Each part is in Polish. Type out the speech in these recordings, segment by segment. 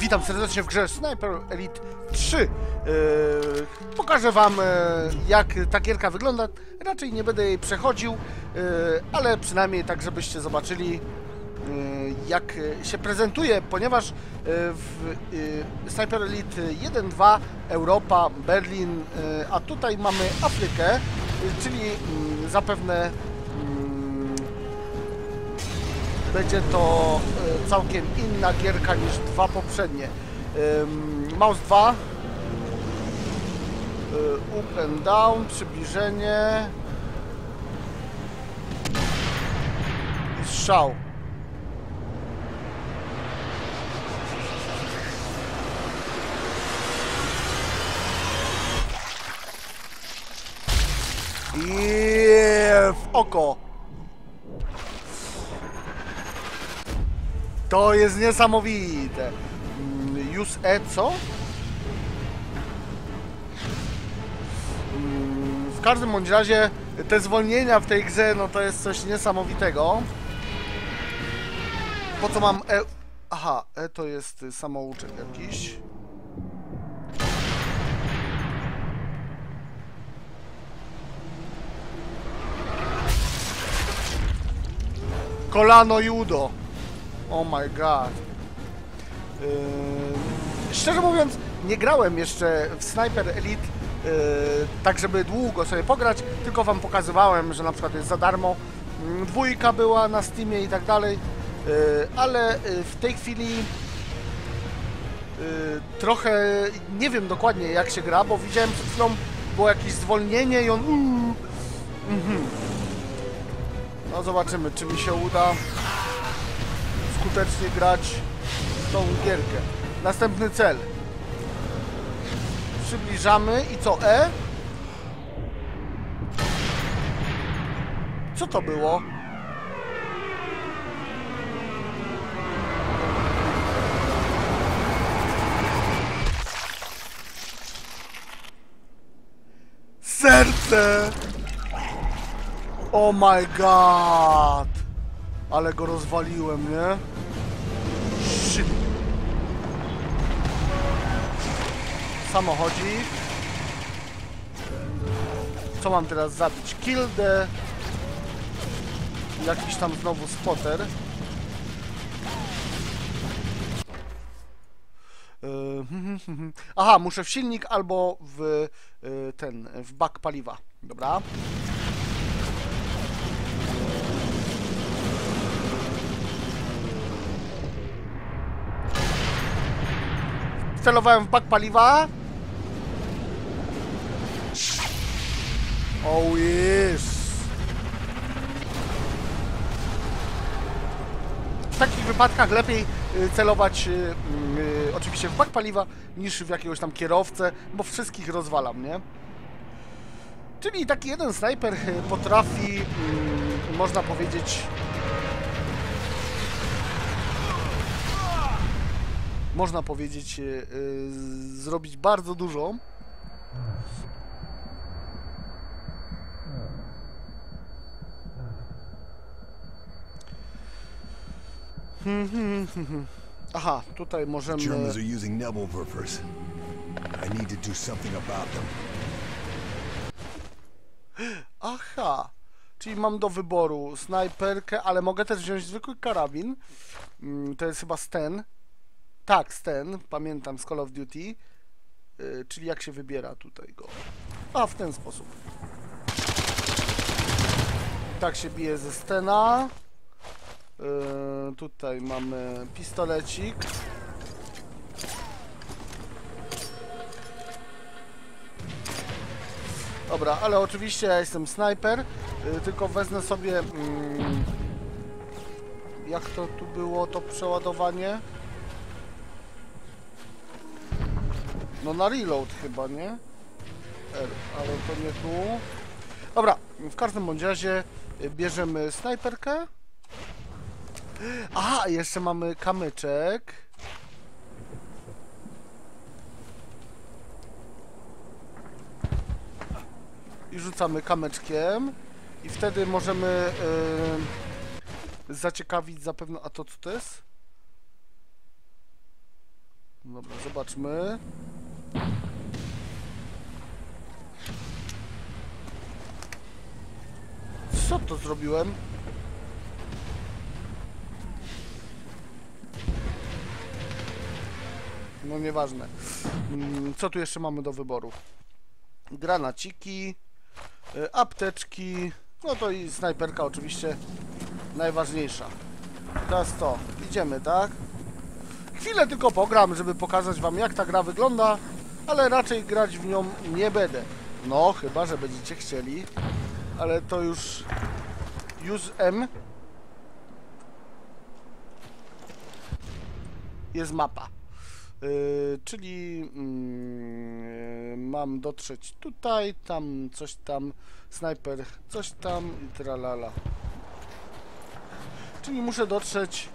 Witam serdecznie w grze Sniper Elite 3. Yy, pokażę wam, yy, jak ta gierka wygląda. Raczej nie będę jej przechodził, yy, ale przynajmniej tak, żebyście zobaczyli, jak się prezentuje, ponieważ w Sniper Elite 1.2 Europa, Berlin, a tutaj mamy Afrykę, czyli yy, zapewne będzie to e, całkiem inna gierka niż dwa poprzednie. Mouse 2 y, Up and down, przybliżenie i strzał. I w oko. To jest niesamowite. Mm, Use E co? Mm, W każdym bądź razie te zwolnienia w tej grze, no to jest coś niesamowitego. Po co mam E? Aha, E to jest samouczek jakiś. Kolano judo. Oh my god. Yy, szczerze mówiąc, nie grałem jeszcze w Sniper Elite yy, tak, żeby długo sobie pograć, tylko wam pokazywałem, że na przykład jest za darmo. Yy, dwójka była na Steamie i tak dalej, yy, ale yy, w tej chwili yy, trochę nie wiem dokładnie jak się gra, bo widziałem przed chwilą było jakieś zwolnienie i on... Uuu, mhm. No zobaczymy, czy mi się uda skutecznie grać w tą gierkę. Następny cel. Przybliżamy i co? E? Co to było? Serce! Oh my god! Ale go rozwaliłem, nie? Shit. Samochodzik. Co mam teraz zabić? Kill the... Jakiś tam znowu spotter. Yy, Aha, muszę w silnik albo w yy, ten, w bak paliwa. Dobra. Celowałem w bak paliwa. Oh yes. W takich wypadkach lepiej y, celować y, y, oczywiście w bak paliwa niż w jakiegoś tam kierowcę, bo wszystkich rozwalam, nie? Czyli taki jeden snajper y, potrafi, y, można powiedzieć, można powiedzieć, yy, yy, zrobić bardzo dużo. Hmm, hmm, hmm. Aha, tutaj możemy... Germans are using Nebelwerfers. I need to do something about them. Aha, czyli mam do wyboru snajperkę, ale mogę też wziąć zwykły karabin. Mm, To jest chyba Sten. Tak, Sten, pamiętam z Call of Duty. Yy, czyli jak się wybiera tutaj go. A, w ten sposób. Tak się bije ze Stena. Yy, tutaj mamy pistolecik. Dobra, ale oczywiście ja jestem snajper, yy, tylko wezmę sobie... Mm, jak to tu było, to przeładowanie? No na reload chyba, nie? R, ale to nie tu. Dobra, w każdym bądź razie y, bierzemy snajperkę. Aha, jeszcze mamy kamyczek. I rzucamy kamyczkiem. I wtedy możemy yy, zaciekawić zapewne... A to co to jest? Dobra, zobaczmy. Co to zrobiłem? No nieważne. Mm, Co tu jeszcze mamy do wyboru? Granaciki, y, apteczki, no to i snajperka oczywiście najważniejsza. Teraz to, idziemy, tak? Chwilę tylko pogram, żeby pokazać wam jak ta gra wygląda, ale raczej grać w nią nie będę. No, chyba, że będziecie chcieli, ale to już... Use M. Jest mapa. Yy, czyli yy, mam dotrzeć tutaj, tam coś tam, snajper coś tam i tralala. Czyli muszę dotrzeć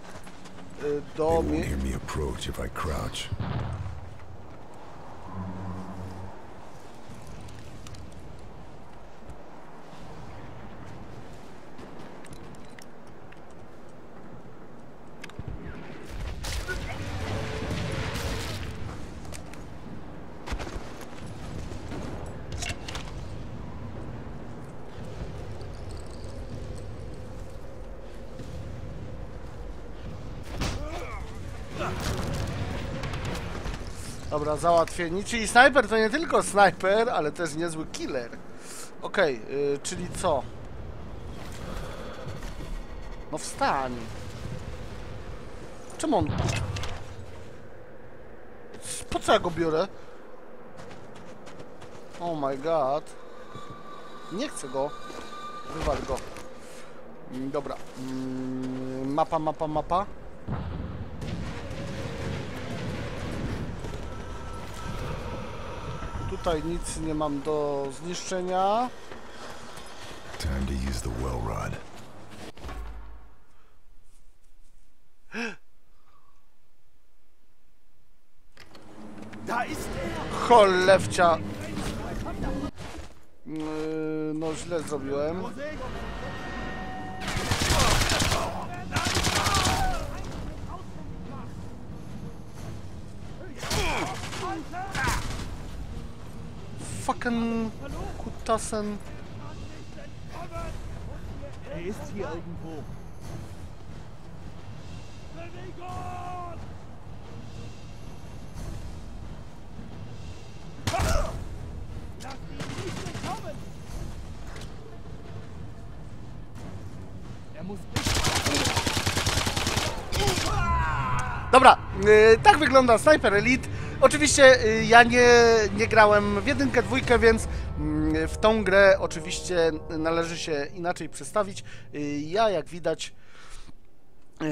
yy, They do... won't mie- hear me approach if I crouch. Dobra, załatwieni. Czyli snajper to nie tylko snajper, ale też niezły killer. Okej, yy, czyli co? No wstań. Czemu on... Po co ja go biorę? Oh my god. Nie chcę go. Wywal go. Mm, Dobra. Mm, Mapa, mapa, mapa. Tutaj nic nie mam do zniszczenia. Time to use the well rod. Cholewcia. Yy, No źle zrobiłem. Decken. Gut. Er ist hier irgendwo. Dobra, e, tak wygląda Sniper Elite. Oczywiście yy, ja nie, nie grałem w jedynkę, dwójkę, więc yy, w tą grę oczywiście należy się inaczej przedstawić. Yy, ja, jak widać, yy,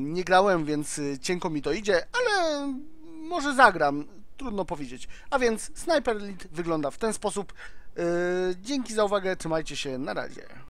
nie grałem, więc yy, cienko mi to idzie, ale może zagram. Trudno powiedzieć. A więc Sniper Elite wygląda w ten sposób. Dzięki za uwagę, trzymajcie się, na razie.